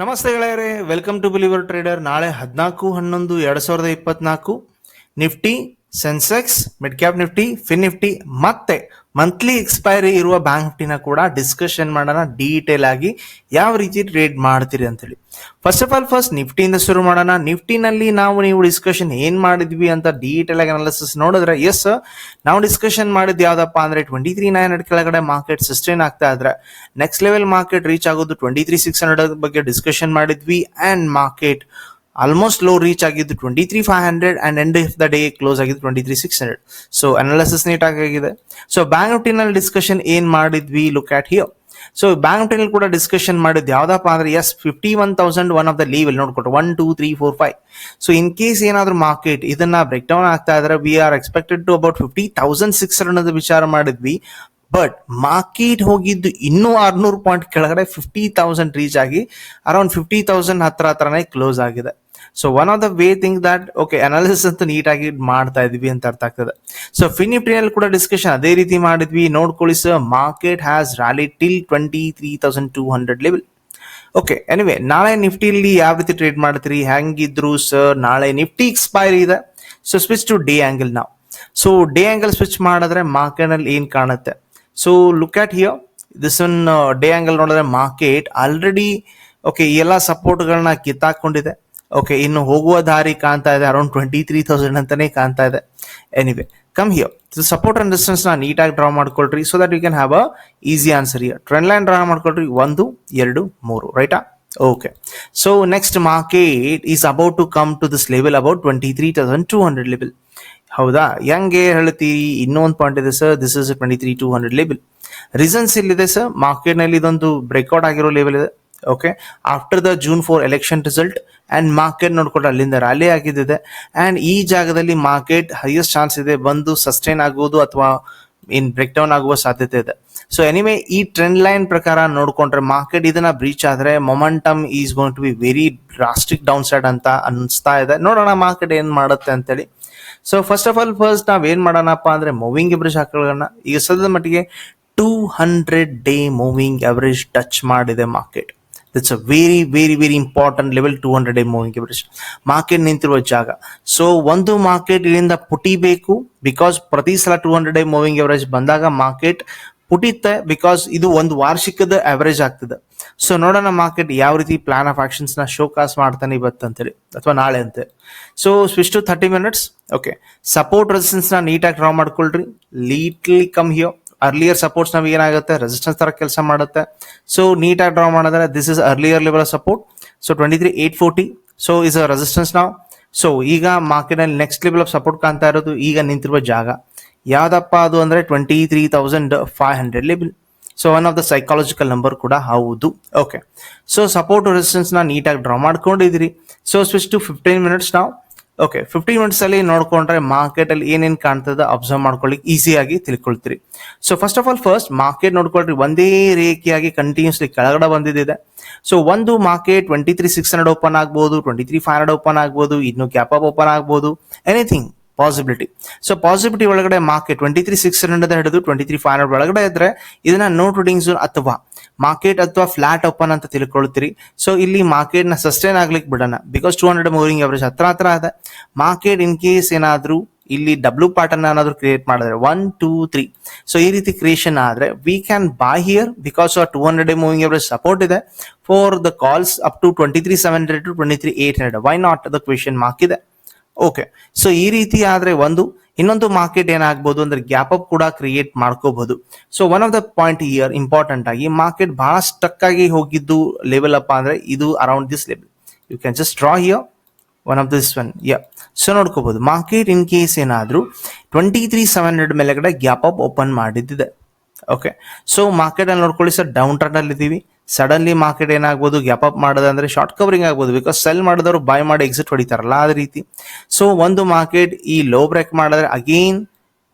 ನಮಸ್ತೆ ಗೆಳೆಯರೆ welcome to believer trader ನಾಳೆ ಹದಿನಾಲ್ಕು ಹನ್ನೊಂದು ಎರಡ್ ಸಾವಿರದ ಇಪ್ಪತ್ನಾಲ್ಕು. Nifty Sensex midcap Nifty fin Nifty ಮತ್ತೆ ಮಂತ್ಲಿ ಎಕ್ಸ್ಪೈರಿ ಇರುವ ಬ್ಯಾಂಕ್ ನಿಫ್ಟಿನ ಕೂಡ ಡಿಸ್ಕಷನ್ ಮಾಡೋಣ ಡೀಟೇಲ್ ಆಗಿ ಯಾವ ರೀತಿ ಟ್ರೇಡ್ ಮಾಡ್ತೀರಿ ಅಂತೇಳಿ. ಫಸ್ಟ್ ಆಫ್ ಆಲ್ ಫಸ್ಟ್ ನಿಫ್ಟಿಯಿಂದ ಶುರು ಮಾಡೋಣ. ನಿಫ್ಟಿನಲ್ಲಿ ನಾವು ನೀವು ಡಿಸ್ಕಷನ್ ಏನ್ ಮಾಡಿದ್ವಿ ಅಂತ ಡೀಟೇಲ್ ಆಗಿ ಅನಾಲಿಸಿಸ್ ನೋಡಿದ್ರೆ ಎಸ್ ನಾವು ಡಿಸ್ಕಷನ್ ಮಾಡಿದ್ ಯಾವ್ದಪ್ಪ ಅಂದ್ರೆ ಟ್ವೆಂಟಿ ತ್ರೀ ನೈನ್ ಹಂಡ್ರೆಡ್ ಕೆಳಗಡೆ ಮಾರ್ಕೆಟ್ ಸಸ್ಟೈನ್ ಆಗ್ತಾ ಇದ್ರೆ ನೆಕ್ಸ್ಟ್ ಲೆವೆಲ್ ಮಾರ್ಕೆಟ್ ರೀಚ್ ಆಗೋದು ಟ್ವೆಂಟಿ ತ್ರೀ ಸಿಕ್ಸ್ ಹಂಡ್ರೆಡ್ ಬಗ್ಗೆ ಡಿಸ್ಕಷನ್ ಮಾಡಿದ್ವಿ and market almost low reach ಆಗಿದ್ದು twenty three five hundred and end of the day close ಆಗಿದ್ದು twenty three six hundred so analysis neat ಆಗಿದೆ so bank ನಿಫ್ಟಿನಲ್ಲಿ discussion ಏನ್ ಮಾಡಿದ್ವಿ? Look at here so bank ನಿಫ್ಟಿನಲ್ಲಿ ಕೂಡ discussion ಮಾಡಿದ್ದು ಯಾವ್ದಪ್ಪ ಅಂದ್ರೆ yes fifty one thousand one of the level ನೋಡ್ಕೊಟ್ಟು one two three four five so in case ಏನಾದ್ರೂ market ಇದನ್ನ ಬ್ರೇಕ್ ಡೌನ್ ಆಗ್ತಾ ಇದ್ರೆ we are expected to about fifty thousand six hundred ವಿಚಾರ ಮಾಡಿದ್ವಿ. ಬಟ್ ಮಾರ್ಕೆಟ್ ಹೋಗಿದ್ದು ಇನ್ನೂ ಆರ್ನೂರು ಪಾಯಿಂಟ್ ಕೆಳಗಡೆ ಫಿಫ್ಟಿ ತೌಸಂಡ್ ರೀಚ್ ಆಗಿ ಅರೌಂಡ್ ಫಿಫ್ಟಿ ತೌಸಂಡ್ ಹತ್ರ ಹತ್ರನೇ ಕ್ಲೋಸ್ ಆಗಿದೆ. So one of the way thing that okay analysis ಅಂತ ನೀಟಾಗಿ ಮಾಡ್ತಾ ಇದ್ವಿ ಅಂತ ಅರ್ಥ ಆಗ್ತದೆ. ಸೊ ಫಿನಿಪ್ಟಿನಲ್ಲಿ ಕೂಡ ಡಿಸ್ಕಷನ್ ಅದೇ ರೀತಿ ಮಾಡಿದ್ವಿ. ನೋಡ್ಕೊಳ್ಳಿ sir market has rally till twenty three thousand two hundred level okay anyway ನಾಳೆ ನಿಫ್ಟಿಲಿ ಯಾವ ರೀತಿ ಟ್ರೇಡ್ ಮಾಡ್ತೀರಿ? ಹೆಂಗಿದ್ರು ಸರ್ ನಾಳೆ ನಿಫ್ಟಿ ಎಕ್ಸ್ಪೈರಿ ಇದೆ. So switch to day angle ನಾವು ಸೊ ಡೇ ಆಂಗಲ್ ಸ್ವಿಚ್ ಮಾಡಿದ್ರೆ ಮಾರ್ಕೆಟ್ ಏನು ಏನ್ ಕಾಣುತ್ತೆ? So look at here this one day angle ನೋಡಿದ್ರೆ ಮಾರ್ಕೆಟ್ ಆಲ್ರೆಡಿ ಓಕೆ ಎಲ್ಲ ಸಪೋರ್ಟ್ಗಳನ್ನ ಕಿತ್ತಾಕೊಂಡಿದೆ. ಓಕೆ ಇನ್ನು ಹೋಗುವ ದಾರಿ ಕಾಣ್ತಾ ಇದೆ ಅರೌಂಡ್ ಟ್ವೆಂಟಿ ತ್ರೀ ತೌಸಂಡ್ ಅಂತಾನೆ ಕಾಣ್ತಾ ಇದೆ. Anyway come here support and ಡಿಸ್ಟೆನ್ಸ್ನ ನೀಟಾಗಿ ಡ್ರಾ ಮಾಡ್ಕೊಳ್ರಿ so that you can have a easy answer here trend line draw ಮಾಡ್ಕೊಳ್ರಿ, ಒಂದು, ಎರಡು, ಮೂರು ರೈಟಾ okay so next market is about to come to this level about twenty three thousand two hundred level ಹೌದಾ? ಹೆಂಗೆ ಹೇಳ್ತೀರಿ ಇನ್ನೊಂದು ಪಾಯಿಂಟ್ ಇದೆ sir this is twenty three two hundred level reasons ಇಲ್ಲಿದೆ ಸರ್ ಮಾರ್ಕೆಟ್ನಲ್ಲಿ ಇದೊಂದು ಬ್ರೇಕ್ಔಟ್ ಆಗಿರೋ ಲೆವೆಲ್ ಇದೆ. Okay after the June four election result and market ನೋಡ್ಕೊಂಡು ಅಲ್ಲಿಂದ ರ್ಯಾಲಿ ಆಗಿದ್ದಿದೆ. ಅಂಡ್ ಈ ಜಾಗದಲ್ಲಿ ಮಾರ್ಕೆಟ್ ಹೈಯೆಸ್ಟ್ ಚಾನ್ಸ್ ಇದೆ ಬಂದು ಸಸ್ಟೈನ್ ಆಗುವುದು ಅಥವಾ ಇನ್ ಬ್ರೇಕ್ ಡೌನ್ ಆಗುವ ಸಾಧ್ಯತೆ ಇದೆ. ಸೊ ಎನಿವೆ ಈ ಟ್ರೆಂಡ್ ಲೈನ್ ಪ್ರಕಾರ ನೋಡ್ಕೊಂಡ್ರೆ ಮಾರ್ಕೆಟ್ ಇದನ್ನ ಬ್ರೀಚ್ ಆದ್ರೆ momentum is going to be very drastic downside ಅಂತ ಅನಿಸ್ತಾ ಇದೆ. ನೋಡೋಣ ಮಾರ್ಕೆಟ್ ಏನ್ ಮಾಡುತ್ತೆ ಅಂತೇಳಿ. So first of all first ನಾವ್ ಏನ್ ಮಾಡೋಣಪ್ಪ ಅಂದ್ರೆ ಮೂವಿಂಗ್ ಎವರೇಜ್ ಹಾಕೊಳ್ಳೋಣ ಈಗ ಸದ್ಯದ ಮಟ್ಟಿಗೆ two hundred day moving average touch ಮಾಡಿದೆ market it's a very very very important level two hundred M average market ನಿಂತಿರುವ ಜಾಗ. ಸೊ ಒಂದು ಮಾರ್ಕೆಟ್ ಇಲ್ಲಿಂದ ಪುಟಿಬೇಕು ಬಿಕಾಸ್ ಪ್ರತಿ ಸಲ two hundred day moving average ಬಂದಾಗ ಮಾರ್ಕೆಟ್ ಪುಟಿತ್ತೆ ಬಿಕಾಸ್ ಇದು ಒಂದು ವಾರ್ಷಿಕದ ಅವರೇಜ್ ಆಗ್ತದೆ. ಸೊ ನೋಡೋಣ ಮಾರ್ಕೆಟ್ ಯಾವ ರೀತಿ ಪ್ಲಾನ್ ಆಫ್ ಆಕ್ಷನ್ಸ್ನ ಶೋ ಕಾಸ್ ಮಾಡ್ತಾನೆ ಇವತ್ತು ಅಂತೇಳಿ ಅಥವಾ ನಾಳೆ ಅಂತ. So switch to thirty minutes okay support ರೆಸಿಸ್ಟೆನ್ಸ್ನ ನೀಟಾಗಿ ಡ್ರಾ ಮಾಡ್ಕೊಳ್ರಿ. Little come here earlier supports ನಮಗೆ ಏನಾಗುತ್ತೆ? ರೆಸಿಸ್ಟೆನ್ಸ್ ತರ ಕೆಲಸ ಮಾಡುತ್ತೆ. ಸೊ ನೀಟಾಗಿ ಡ್ರಾ ಮಾಡಿದ್ರೆ this is earlier level support so twenty three eight forty so is a resistance ನಾವು ಸೊ ಈಗ ಮಾರ್ಕೆಟ್ ಅಲ್ಲಿ ನೆಕ್ಸ್ಟ್ ಲೆವೆಲ್ ಆಫ್ ಸಪೋರ್ಟ್ ಕಾಣ್ತಾ ಇರೋದು ಈಗ ನಿಂತಿರುವ ಜಾಗ. ಯಾವ್ದಪ್ಪ ಅದು ಅಂದ್ರೆ twenty three thousand five hundred level so one of the psychological number ಕೂಡ ಹೌದು. ಓಕೆ ಸೊ ಸಪೋರ್ಟ್ ರೆಸಿಸ್ಟೆನ್ಸ್ನ ನೀಟಾಗಿ draw ಮಾಡ್ಕೊಂಡಿದ್ರಿ so switch to fifteen minutes ನಾವು ಓಕೆ ಫಿಫ್ಟೀನ್ ಮಿನಿಟ್ಸ್ ಅಲ್ಲಿ ನೋಡ್ಕೊಂಡ್ರೆ ಮಾರ್ಕೆಟ್ ಅಲ್ಲಿ ಏನೇನ್ ಕಾಣ್ತದೆ ಅಬ್ಸರ್ವ್ ಮಾಡ್ಕೊಳ್ಳಿಕ್ಕೆ ಈಸಿಯಾಗಿ ತಿಳ್ಕೊಳ್ತೀರಿ. So first of all first market ನೋಡ್ಕೊಳ್ರಿ. ಒಂದೇ ರೇಖೆಯಾಗಿ ಕಂಟಿನ್ಯೂಸ್ಲಿ ಕೆಳಗಡೆ ಬಂದಿದೆ ಸೊ ಒಂದು market twenty three six hundred open ಆಗ್ಬೋದು twenty three five hundred open ಆಗ್ಬೋದು, ಇನ್ನು ಕ್ಯಾಪ್ ಅಪ್ ಓಪನ್ ಆಗ್ಬೋದು ಎನಿಥಿಂಗ್ ಪಾಸಿಬಿಲಿಟಿ ಸೊ ಪಾಸಿಬಿಲಿಟಿ ಒಳಗಡೆ market twenty three six hundred ಹಿಡಿದು ಟ್ವೆಂಟಿ ತ್ರೀ ಫೈವ್ ಹಂಡ್ರೆಡ್ ಒಳಗಡೆ ಇದ್ರೆ ಇದನ್ನ ನೋ ಟ್ರೇಡಿಂಗ್ ಝೋನ್ ಅಥವಾ ಮಾರ್ಕೆಟ್ ಅಥವಾ ಫ್ಲಾಟ್ ಓಪನ್ ಅಂತ ತಿಳ್ಕೊಳ್ತೀರಿ. ಸೊ ಇಲ್ಲಿ ಮಾರ್ಕೆಟ್ನ ಸಸ್ಟೈನ್ ಆಗ್ಲಿಕ್ಕೆ ಬಿಡೋಣ. Because two hundred moving average ಹತ್ರ ಹತ್ರ ಇದೆ. ಮಾರ್ಕೆಟ್ ಇನ್ ಕೇಸ್ ಏನಾದ್ರೂ ಇಲ್ಲಿ ಡಬ್ಲ್ಯೂ ಪ್ಯಾಟರ್ನ್ ಏನಾದ್ರು ಕ್ರಿಯೇಟ್ ಮಾಡಿದ್ರೆ ಒನ್ ಟೂ ತ್ರೀ ಸೊ ಈ ರೀತಿ ಕ್ರಿಯೇಷನ್ ಆದ್ರೆ we can buy here because two hundred moving average support ಇದೆ. For the calls up to twenty three seven hundred to twenty three eight hundred why not the question mark ಇದೆ. Okay so ಈ ರೀತಿ ಆದ್ರೆ ಒಂದು, ಇನ್ನೊಂದು market ಏನಾಗ್ಬೋದು ಅಂದ್ರೆ gap up ಕೂಡ ಕ್ರಿಯೇಟ್ ಮಾಡ್ಕೋಬಹುದು. So one of the point here important ಆಗಿ ಮಾರ್ಕೆಟ್ ಬಹಳ ಸ್ಟಕ್ ಆಗಿ ಹೋಗಿದ್ದು ಲೆವೆಲ್ ಅಪ್ ಅಂದ್ರೆ ಇದು around this level you can just draw here one of this one ಯ ಸೊ ನೋಡ್ಕೋಬಹುದು. ಮಾರ್ಕೆಟ್ ಇನ್ ಕೇಸ್ ಏನಾದ್ರೂ ಟ್ವೆಂಟಿ ತ್ರೀ ಸೆವೆನ್ ಹಂಡ್ರೆಡ್ ಮೇಲೆಗಡೆ ಗ್ಯಾಪ್ ಅಪ್ ಓಪನ್ ಮಾಡಿದ್ದಿದೆ. ಓಕೆ ಸೊ ಮಾರ್ಕೆಟ್ ಅಲ್ಲಿ ನೋಡ್ಕೊಳ್ಳಿ ಸರ್ ಡೌನ್ ಟ್ರೆಂಡ್ ಅಲ್ಲಿ ಇದ್ದೀವಿ. ಸಡನ್ಲಿ ಮಾರ್ಕೆಟ್ ಏನಾಗ್ಬೋದು ಗ್ಯಾಪ್ ಅಪ್ ಮಾಡೋದಂದ್ರೆ ಶಾರ್ಟ್ ಕವರಿಂಗ್ ಆಗ್ಬೋದು ಬಿಕಾಸ್ ಸೆಲ್ ಮಾಡಿದವರು ಬೈ ಮಾಡಿ ಎಕ್ಸಿಟ್ ಹೊಡಿತಾರಲ್ಲ ಅದೇ ರೀತಿ. ಸೊ ಒಂದು ಮಾರ್ಕೆಟ್ ಈ ಲೋ ಬ್ರೇಕ್ ಮಾಡಿದ್ರೆ ಅಗೇನ್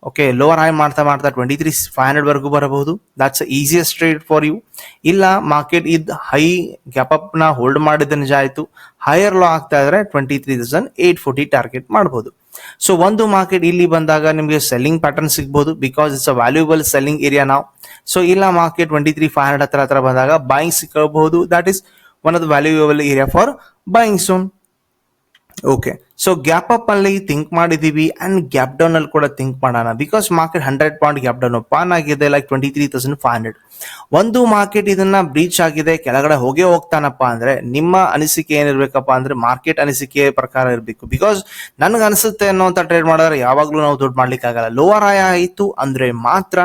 ಓಕೆ ಲೋವರ್ ಹೈ ಮಾಡ್ತಾ ಮಾಡ್ತಾ ಟ್ವೆಂಟಿ ತ್ರೀ ಫೈವ್ ಹಂಡ್ರೆಡ್ ವರ್ಗೂ ಬರಬಹುದು. That's easiest trade for you ಇಲ್ಲ ಮಾರ್ಕೆಟ್ ಇದ್ ಹೈ ಗ್ಯಾಪ್ ಅಪ್ನ ಹೋಲ್ಡ್ ಮಾಡಿದ ನಿಜ ಆಯ್ತು. ಹೈಯರ್ ಲೋ ಆಗ್ತಾ ಇದ್ರೆ twenty three thousand eight forty target ಮಾಡಬಹುದು ಸೊ ಒಂದು ಮಾರ್ಕೆಟ್ ಇಲ್ಲಿ ಬಂದಾಗ ನಿಮಗೆ ಸೆಲ್ಲಿಂಗ್ ಪ್ಯಾಟರ್ನ್ ಸಿಗ್ಬೋದು because it's a valuable selling area ನಾವು ಸೊ ಇಲ್ಲ market twenty three five hundred ಹತ್ರ ಹತ್ರ ಬಂದಾಗ buying ಸಿಕ್ಕಬಹುದು that is one of the valuable area for buying zone okay so gap up ಅಲ್ಲಿ ಥಿಂಕ್ ಮಾಡಿದೀವಿ ಅಂಡ್ ಗ್ಯಾಪ್ ಡೌನ್ ಅಲ್ಲಿ ಕೂಡ think ಮಾಡೋಣ. Because market hundred point gap down PAN ಆಗಿದೆ like twenty three thousand five hundred ಒಂದು market ಇದನ್ನ breach ಆಗಿದೆ, ಕೆಳಗಡೆ ಹೋಗೇ ಹೋಗ್ತಾನಪ್ಪ ಅಂದ್ರೆ ನಿಮ್ಮ ಅನಿಸಿಕೆ ಏನಿರ್ಬೇಕಪ್ಪ ಅಂದ್ರೆ ಮಾರ್ಕೆಟ್ ಅನಿಸಿಕೆ ಪ್ರಕಾರ ಇರಬೇಕು. ಬಿಕಾಸ್ ನನ್ಗೆ ಅನಿಸುತ್ತೆ ಅನ್ನೋಂಥ ಟ್ರೇಡ್ ಮಾಡಿದ್ರೆ ಯಾವಾಗ್ಲೂ ನಾವು ದುಡ್ಡು ಮಾಡ್ಲಿಕ್ಕೆ ಆಗಲ್ಲ. ಲೋವರ್ ಆಯ ಆಯಿತು ಅಂದ್ರೆ ಮಾತ್ರ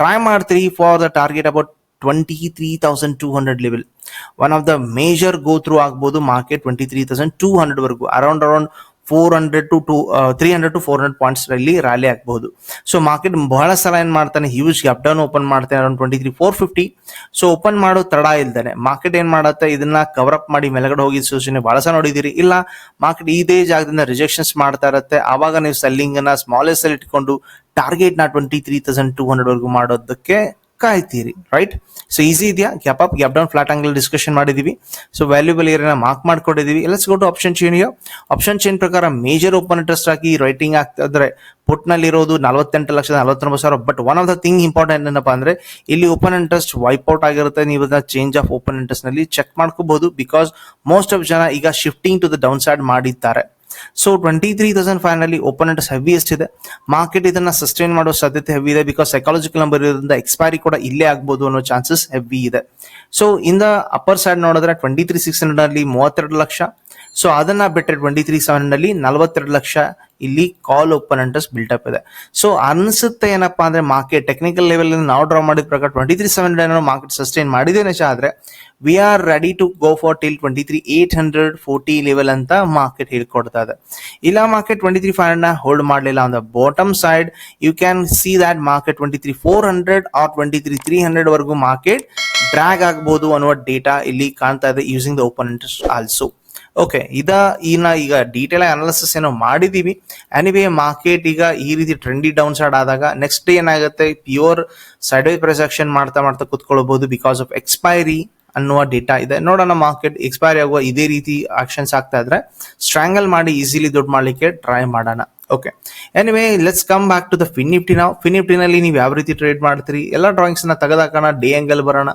ಟ್ರೈ ಮಾಡ್ತೀರಿ for the target about twenty three thousand two hundred level one of the major go through ಆಗ್ಬೋದು market twenty three thousand two hundred ವರೆಗೂ around around four hundred to two three hundred to four hundred points ಅಲ್ಲಿ rally ಆಗ್ಬಹುದು so market ಬಹಳ ಸಲ ಏನ್ ಮಾಡ್ತಾನೆ huge gap down open ಮಾಡ್ತಾನೆ around twenty three four fifty so open ಮಾಡೋ ತಡ ಇಲ್ದಾನೆ. ಮಾರ್ಕೆಟ್ ಏನ್ ಮಾಡುತ್ತೆ, ಇದನ್ನ ಕವರ್ ಅಪ್ ಮಾಡಿ ಮೆಲಗಡೆ ಹೋಗಿ ಸೂಚನೆ ಬಹಳ ಸಲ ನೋಡಿದಿರಿ ಇಲ್ಲ ಮಾರ್ಕೆಟ್ ಇದೇ ಜಾಗದಿಂದ ರಿಜೆಕ್ಷನ್ಸ್ ಮಾಡ್ತಾ ಇರತ್ತೆ. ಆವಾಗ ನೀವು ಸೆಲ್ಲಿಂಗ್ ಅನ್ನ ಸ್ಮಾಲೆಸ್ಟ್ ಅಲ್ಲಿ ಇಟ್ಕೊಂಡು ಟಾರ್ಗೆಟ್ನ twenty three thousand two hundred ವರೆಗೂ ಮಾಡೋದಕ್ಕೆ ಕಾಯ್ತೀರಿ ರೈಟ್ ಸೊ ಈಸಿ ಇದೆಯಾ? Gap up gap down flat angle discussion ಮಾಡಿದೀವಿ. ಸೊ ವ್ಯಾಲ್ಯೂಬಲ್ ಏರಿಯಾನ ಮಾರ್ಕ್ ಮಾಡ್ಕೊಂಡಿದೀವಿ. ಎಲ್ಲ go to option chain option chain ಪ್ರಕಾರ ಮೇಜರ್ ಓಪನ್ ಇಂಟ್ರೆಸ್ಟ್ ಹಾಕಿ ರೈಟಿಂಗ್ ಆಗ್ತಾ ಇದ್ರೆ ಪುಟ್ನಲ್ಲಿ ಇರೋದು ನಲವತ್ತೆಂಟು ಲಕ್ಷದ ನಲವತ್ತೊಂಬತ್ತು ಸಾವಿರ. But one of the thing important ಏನಪ್ಪಾ ಅಂದ್ರೆ, ಇಲ್ಲಿ ಓಪನ್ ಇಂಟ್ರೆಸ್ಟ್ ವೈಪ್ ಔಟ್ ಆಗಿರುತ್ತೆ. ನೀವು ಅದನ್ನ ಚೇಂಜ್ ಆಫ್ ಓಪನ್ ಇಂಟ್ರೆಸ್ಟ್ನಲ್ಲಿ ಚೆಕ್ ಮಾಡ್ಕೋಬಹುದು. ಬಿಕಾಸ್ ಮೋಸ್ಟ್ ಆಫ್ ಜನ ಈಗ shifting to the down side ಮಾಡಿದ್ದಾರೆ. ಸೊ ಟ್ವೆಂಟಿ ತ್ರೀ ತೌಸಂಡ್ ಫೈವ್ನಲ್ಲಿ ಓಪನ್ ಇಂಟ್ರೆಸ್ಟ್ ಹೆವಿ ಇದೆ. ಮಾರ್ಕೆಟ್ ಇದನ್ನ ಸಸ್ಟೈನ್ ಮಾಡೋ ಸಾಧ್ಯತೆ ಹೆವಿ ಇದೆ ಬಿಕಾಸ್ ಸೈಕಾಲಜಿಕಲ್ ನಂಬರ್ ಇರೋದ್ರಿಂದ ಎಕ್ಸ್ಪೈರಿ ಕೂಡ ಇಲ್ಲೇ ಆಗ್ಬೋದು ಅನ್ನೋ ಚಾನ್ಸಸ್ ಹೆವಿ ಇದೆ. ಸೊ ಇಂದ ಅಪ್ಪರ್ ಸೈಡ್ ನೋಡಿದ್ರೆ ಟ್ವೆಂಟಿ ತ್ರೀ ಸಿಕ್ಸ್ ಹಂಡ್ರೆಡ್ ಅಲ್ಲಿ ಮೂವತ್ತೆರಡು ಲಕ್ಷ ಸೊ ಅದನ್ನ ಬಿಟ್ಟರೆ ಟ್ವೆಂಟಿ ತ್ರೀ ಸೆವೆನ್ನಲ್ಲಿ ನಲವತ್ತೆರಡು ಲಕ್ಷ ಇಲ್ಲಿ ಕಾಲ್ ಓಪನ್ ಇಂಟ್ರೆಸ್ಟ್ ಅಪ್ ಇದೆ. ಸೊ ಅನ್ಸುತ್ತೆ ಏನಪ್ಪಾ ಅಂದ್ರೆ ಮಾರ್ಕೆಟ್ ಟೆಕ್ನಿಕಲ್ ಲೆವೆಲ್ ನಾವು ಡ್ರಾ ಮಾಡಿದ ಪ್ರಕಾರ twenty three seven hundred market sustain ಮಾಡಿದೆ ಆದ್ರೆ we are ready to go for till twenty three eight hundred forty level ಅಂತ ಮಾರ್ಕೆಟ್ ಹೇಳ್ಕೊಡ್ತಾ ಇದೆ. ಇಲ್ಲ market twenty three five hundred hold ಮಾಡಲಿಲ್ಲ ಅಂದ್ರೆ bottom side you can see that market twenty three four hundred or twenty three three hundred ವರೆಗೂ market drag ಆಗ್ಬೋದು ಅನ್ನುವ data ಇಲ್ಲಿ ಕಾಣ್ತಾ ಇದೆ using the open interest also okay ಇದ ಇನ್ನ ಈಗ ಡೀಟೇಲ್ ಆಗಿ ಅನಾಲಿಸಿಸ್ ಏನೋ ಮಾಡಿದೀವಿ. ಎನಿವೇ ಮಾರ್ಕೆಟ್ ಈಗ ಈ ರೀತಿ ಟ್ರೆಂಡಿ ಡೌನ್ ಸೈಡ್ ಆದಾಗ ನೆಕ್ಸ್ಟ್ ಡೇ ಏನಾಗುತ್ತೆ? ಪ್ಯೂರ್ ಸೈಡ್ ವೇ ಪ್ರೊಜೆಕ್ಷನ್ ಮಾಡ್ತಾ ಮಾಡ್ತಾ ಕುತ್ಕೊಳ್ಬಹುದು ಬಿಕಾಸ್ ಆಫ್ ಎಕ್ಸ್ಪೈರಿ ಅನ್ನುವ ಡೇಟಾ ಇದೆ. ನೋಡೋಣ ಮಾರ್ಕೆಟ್ ಎಕ್ಸ್ಪೈರಿ ಆಗುವ ಇದೇ ರೀತಿ ಆಕ್ಷನ್ಸ್ ಆಗ್ತಾ ಇದ್ರೆ ಸ್ಟ್ರಾಂಗಲ್ ಮಾಡಿ ಈಸಿಲಿ ದುಡ್ಡು ಮಾಡ್ಲಿಕ್ಕೆ ಟ್ರೈ ಮಾಡೋಣ. Okay anyway let's come back to the FinNifty Nifty ನಾವು ಫಿನಿಫ್ಟಿನಲ್ಲಿ ನಿಫ್ಟಿನಲ್ಲಿ ನೀವು ಯಾವ ರೀತಿ ಟ್ರೇಡ್ ಮಾಡ್ತೀರಿ? ಎಲ್ಲ ಡ್ರಾಯಿಂಗ್ಸ್ನ ತೆಗೆದಾಕೋಣ ಡೇ ಆಂಗಲ್ ಬರೋಣ.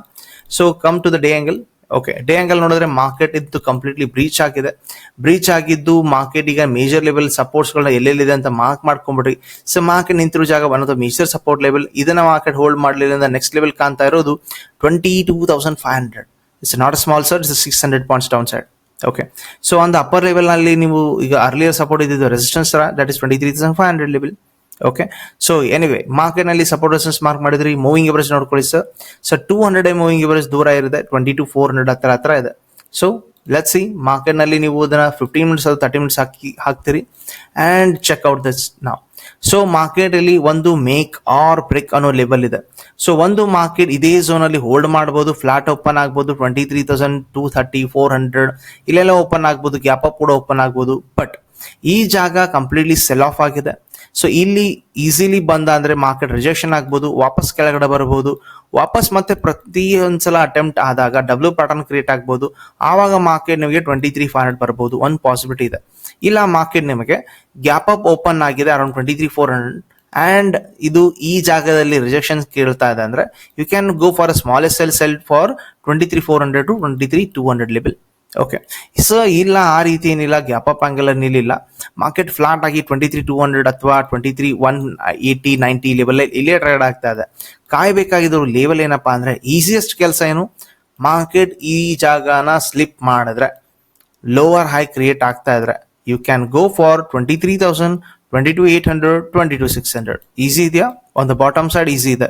So come to the day angle okay day angle ನೋಡಿದ್ರೆ ಮಾರ್ಕೆಟ್ ಇದ್ದು ಕಂಪ್ಲೀಟ್ಲಿ ಬ್ರೀಚ್ ಆಗಿದೆ. ಬ್ರೀಚ್ ಆಗಿದ್ದು ಮಾರ್ಕೆಟ್ ಈಗ ಮೇಜರ್ ಲೆವೆಲ್ ಸಪೋರ್ಟ್ಸ್ ಗಳನ್ನ ಎಲ್ಲೆಲ್ಲಿದೆ ಅಂತ ಮಾರ್ಕ್ ಮಾಡ್ಕೊಂಡ್ಬಿಡ್ರಿ ಸೊ ಮಾರ್ಕೆಟ್ ನಿಂತಿರೋ ಜಾಗ one of the major support level ಇದನ್ನ ಮಾರ್ಕೆಟ್ ಹೋಲ್ಡ್ ಮಾಡಲಿಲ್ಲ ನೆಕ್ಸ್ಟ್ ಲೆವೆಲ್ ಕಾಣ್ತಾ ಇರೋದು twenty two thousand five hundred it's not small sir it's six hundred points down side okay so on upper ಲೆವೆಲ್ನಲ್ಲಿ ನೀವು ಈಗ earlier support ಇದ್ದಿದ್ದು resistance that is twenty three thousand five hundred level okay so anyway ಮಾರ್ಕೆಟ್ನಲ್ಲಿ support resistance mark ಮಾಡಿದ್ರಿ. Moving average ನೋಡ್ಕೊಳ್ಳಿ sir so two hundred moving average ದೂರ ಇರುತ್ತೆ. Twenty two four hundred ಹತ್ರ ಹತ್ರ ಇದೆ. ಸೊ ಲೆಟ್ ಸಿ ಮಾರ್ಕೆಟ್ನಲ್ಲಿ ನೀವು ಅದನ್ನ ಫಿಫ್ಟೀನ್ ಮಿನಿಟ್ಸ್ ಅಥವಾ ತರ್ಟಿ ಮಿನಿಟ್ಸ್ ಹಾಕಿ, ಹಾಕ್ತೀರಿ. ಅಂಡ್ ಚೆಕ್ ಔಟ್ ದಿಸ್ ನಾವು ಸೊ ಮಾರ್ಕೆಟ್ ಅಲ್ಲಿ ಒಂದು ಮೇಕ್ ಆರ್ ಬ್ರೇಕ್ ಅನ್ನೋ ಲೆವೆಲ್ ಇದೆ. ಸೊ ಒಂದು ಮಾರ್ಕೆಟ್ ಇದೇ ಝೋನ್ ಅಲ್ಲಿ ಹೋಲ್ಡ್ ಮಾಡಬಹುದು ಫ್ಲಾಟ್ ಓಪನ್ ಆಗ್ಬೋದು. Twenty three thousand two thirty four hundred ಇಲ್ಲೆಲ್ಲ ಓಪನ್ ಆಗ್ಬೋದು. ಗ್ಯಾಪ್ ಅಪ್ ಕೂಡ ಓಪನ್ ಆಗ್ಬೋದು. ಬಟ್ ಈ ಜಾಗ ಕಂಪ್ಲೀಟ್ಲಿ ಸೆಲ್ ಆಫ್ ಆಗಿದೆ. ಸೊ ಇಲ್ಲಿ ಈಸಿಲಿ ಬಂದ ಅಂದ್ರೆ ಮಾರ್ಕೆಟ್ ರಿಜೆಕ್ಷನ್ ಆಗ್ಬೋದು, ವಾಪಸ್ ಕೆಳಗಡೆ ಬರಬಹುದು. ವಾಪಸ್ ಮತ್ತೆ ಪ್ರತಿ ಒಂದ್ಸಲ ಅಟೆಂಪ್ಟ್ ಆದಾಗ ಡಬ್ಲ್ಯೂ ಪ್ಯಾಟರ್ನ್ ಕ್ರಿಯೇಟ್ ಆಗ್ಬೋದು. ಆವಾಗ ಮಾರ್ಕೆಟ್ ನಿಮಗೆ ಟ್ವೆಂಟಿ ತ್ರೀ ಫೈವ್ ಹಂಡ್ರೆಡ್ ಬರ್ಬೋದು ಒಂದು ಪಾಸಿಬಿಲಿಟಿ ಇದೆ. ಇಲ್ಲ ಮಾರ್ಕೆಟ್ ನಿಮಗೆ ಗ್ಯಾಪ್ ಅಪ್ ಓಪನ್ ಆಗಿದೆ around twenty three four hundred and ಇದು ಈ ಜಾಗದಲ್ಲಿ ರಿಜೆಕ್ಷನ್ ಕೇಳ್ತಾ ಇದೆ ಅಂದ್ರೆ you can go for a smallest sell sell for twenty three four hundred to twenty three two hundred level okay so ಇಲ್ಲ, ಆ ರೀತಿ ಏನಿಲ್ಲ ಗ್ಯಾಪ್ ಅಪ್ ಆ್ಯಂಗಲ್ ನಿಲ್ಲಿಲ್ಲ. ಮಾರ್ಕೆಟ್ ಫ್ಲಾಟ್ ಆಗಿ ಟ್ವೆಂಟಿ ತ್ರೀ ಟೂ ಹಂಡ್ರೆಡ್ ಅಥವಾ twenty three one eighty ninety level ಇಲ್ಲೇ trade ಆಗ್ತಾ ಇದೆ. ಕಾಯ್ಬೇಕಾಗಿದ್ರು ಲೆವೆಲ್ ಏನಪ್ಪಾ ಅಂದ್ರೆ ಈಸಿಯೆಸ್ಟ್ ಕೆಲಸ ಏನು? ಮಾರ್ಕೆಟ್ ಈ ಜಾಗನ ಸ್ಲಿಪ್ ಮಾಡಿದ್ರೆ ಲೋವರ್ ಹೈ ಕ್ರಿಯೇಟ್ ಆಗ್ತಾ ಇದ್ರೆ you can go for twenty three thousand twenty two eight hundred twenty two six hundred easy ಇದೆಯಾ ಒಂದು ಬಾಟಮ್ ಸೈಡ್ ಈಸಿ ಇದೆ.